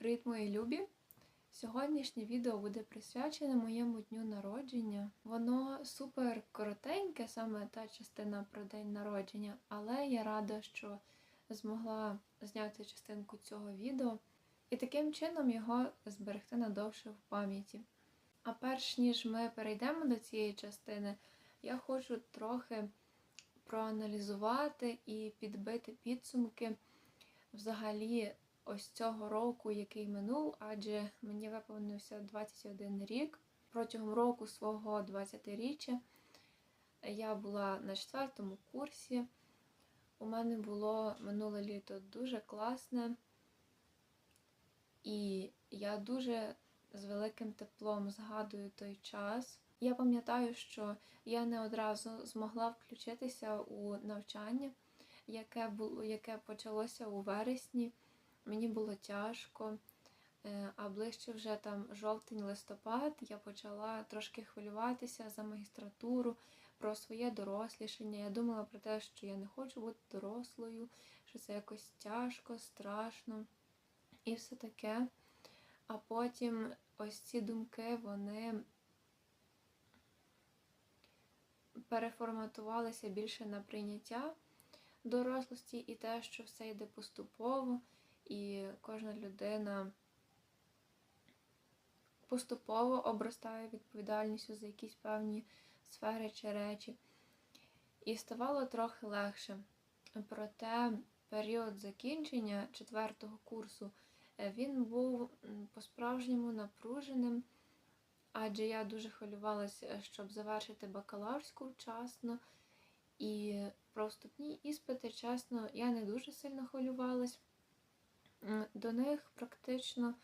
Привіт, мої любі! Сьогоднішнє відео буде присвячене моєму дню народження. Воно супер коротеньке, саме та частина про день народження, але я рада, що змогла зняти частинку цього відео і таким чином його зберегти надовше в пам'яті. А перш ніж ми перейдемо до цієї частини, я хочу трохи проаналізувати і підбити підсумки взагалі ось цього року, який минув, адже мені виповнився 21 рік. Протягом року свого 20-річчя я була на четвертому курсі. У мене було минуле літо дуже класне, і я дуже з великим теплом згадую той час. Я пам'ятаю, що я не одразу змогла включитися у навчання, яке було, яке почалося у вересні. Мені було тяжко, е, а ближче вже там жовтень-листопад я почала трошки хвилюватися за магістратуру, про своє дорослішання. Я думала про те, що я не хочу бути дорослою, що це якось тяжко, страшно і все таке. А потім ось ці думки, вони переформатувалися більше на прийняття дорослості і те, що все йде поступово, і кожна людина поступово обростає відповідальністю за якісь певні сфери чи речі. І ставало трохи легше. Проте період закінчення четвертого курсу е, він був по-справжньому напруженим, адже я дуже хвилювалася, щоб завершити бакалаврську вчасно. І про вступні іспити, чесно, я не дуже сильно хвилювалась. До них практично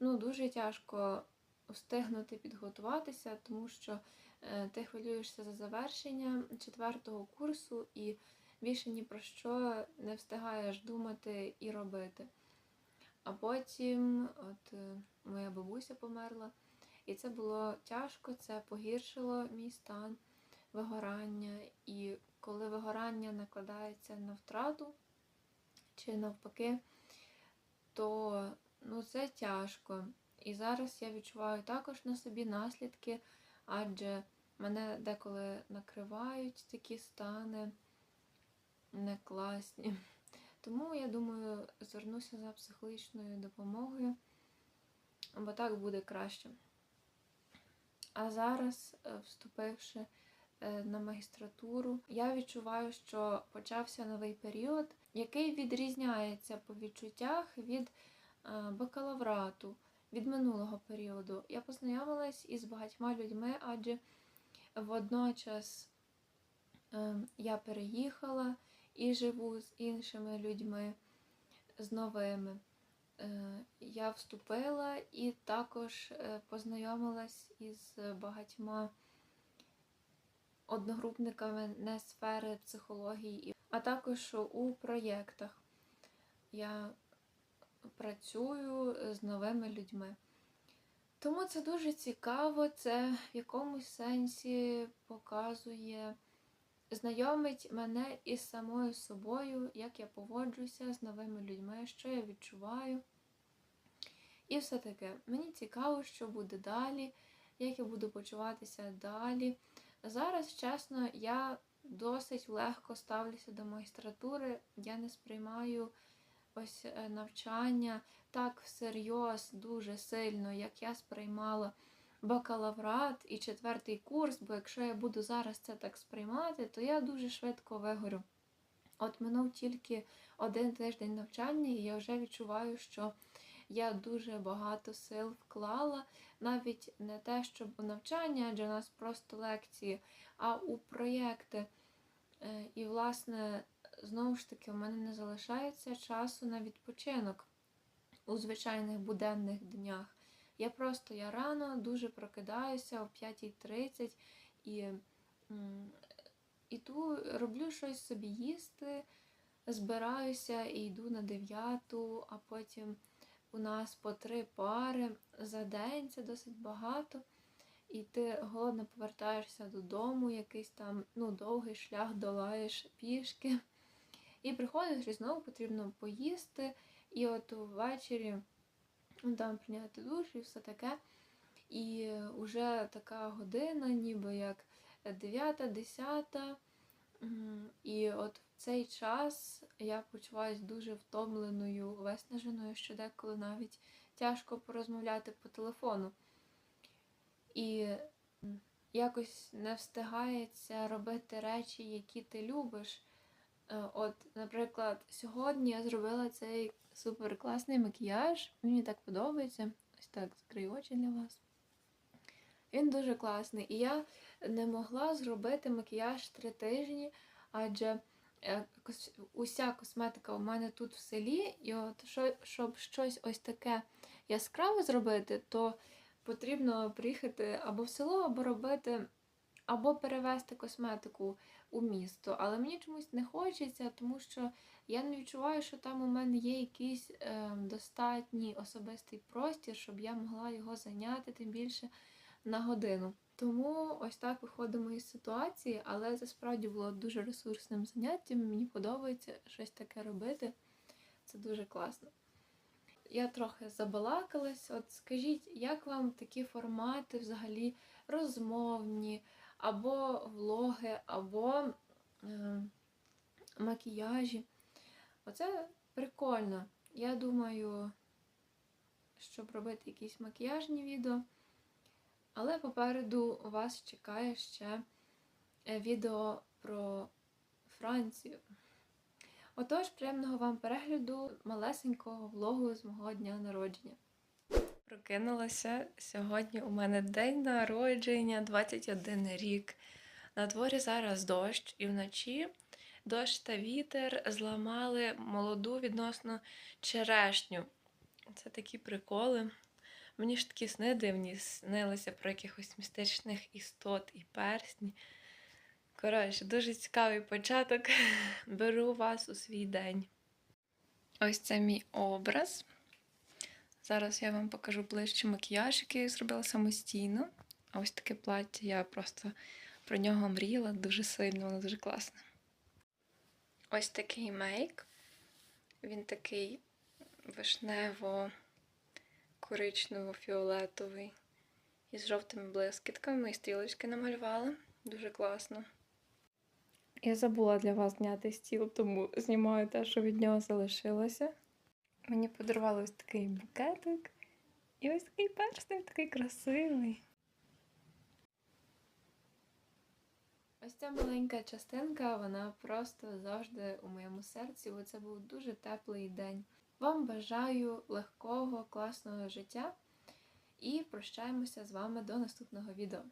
ну, дуже тяжко встигнути підготуватися, тому що е, ти хвилюєшся за завершення четвертого курсу і більше ні про що не встигаєш думати і робити. А потім от е, моя бабуся померла, і це було тяжко, це погіршило мій стан вигорання. І коли вигорання накладається на втрату чи навпаки, то ну, це тяжко. І зараз я відчуваю також на собі наслідки, адже мене деколи накривають такі стани не класні. Тому я думаю, звернуся за психологічною допомогою, бо так буде краще. А зараз, е, вступивши е, на магістратуру, я відчуваю, що почався новий період, який відрізняється по відчуттях від е, бакалаврату, від минулого періоду. Я познайомилась із багатьма людьми, адже водночас я переїхала і живу з іншими людьми, з новими. Я вступила і також познайомилась із багатьма одногрупниками не сфери психології, а також у проєктах. Я працюю з новими людьми. Тому це дуже цікаво, це в якомусь сенсі показує, знайомить мене із самою собою, як я поводжуся з новими людьми, що я відчуваю. І все таке. Мені цікаво, що буде далі, як я буду почуватися далі. Зараз, чесно, я досить легко ставлюся до магістратури, я не сприймаю ось е, навчання так всерйоз, дуже сильно, як я сприймала бакалаврат і четвертий курс, бо якщо я буду зараз це так сприймати, то я дуже швидко вигорю. От минув тільки один тиждень навчання, і я вже відчуваю, що я дуже багато сил вклала, навіть не те, щоб у навчання, адже у нас просто лекції, а у проєкти. Е, і, власне, знову ж таки, у мене не залишається часу на відпочинок у звичайних буденних днях. Я просто я рано дуже прокидаюся о 5.30 і іду, роблю щось собі їсти, збираюся і йду на 9, а потім у нас по три пари за день, це досить багато. І ти голодно повертаєшся додому, якийсь там ну, довгий шлях долаєш пішки. І приходиш і знову потрібно поїсти. І от ввечері ну, там прийняти душ і все таке. І вже така година, ніби як 9, 10. М, І от в цей час я почуваюся дуже втомленою, виснаженою, що деколи навіть тяжко порозмовляти по телефону. І якось не встигається робити речі, які ти любиш. Е, От, наприклад, сьогодні я зробила цей супер класний макіяж. Мені так подобається. Ось так закрию очі для вас. Він дуже класний. І я не могла зробити макіяж три тижні, адже е, уся косметика у мене тут в селі, і от щоб щось ось таке яскраве зробити, то потрібно приїхати або в село, або робити, або перевезти косметику у місто. Але мені чомусь не хочеться, тому що я не відчуваю, що там у мене є якийсь е, достатній особистий простір, щоб я могла його зайняти, тим більше на годину. Тому ось так виходимо із ситуації, але це справді було дуже ресурсним заняттям. Мені подобається щось таке робити. Це дуже класно. Я трохи забалакалась. От скажіть, як вам такі формати взагалі розмовні, або влоги, або е, макіяжі? Оце прикольно. Я думаю, щоб робити якісь макіяжні відео. Але попереду вас чекає ще е, відео про Францію. Отож, приємного вам перегляду малесенького влогу з мого дня народження. Прокинулася сьогодні. У мене день народження, 21 рік. На дворі зараз дощ, і вночі дощ та вітер зламали молоду відносно черешню. Це такі приколи. Мені ж такі сни дивні снилися про якихось містичних істот і персні. Коротше, дуже цікавий початок. Беру вас у свій день. Ось це мій образ. Зараз я вам покажу ближче макіяж, який я зробила самостійно. А ось таке плаття, я просто про нього мріяла дуже сильно, воно дуже класне. Ось такий мейк. Він такий вишнево коричнево-фіолетовий із жовтими блискітками і стрілочки намалювала. Дуже класно. Я забула для вас зняти стіл, тому знімаю те, що від нього залишилося. Мені подарували ось такий букетик. І ось такий перстень, такий красивий. Ось ця маленька частинка, вона просто завжди у моєму серці, бо це був дуже теплий день. Вам бажаю легкого, класного життя і прощаємося з вами до наступного відео.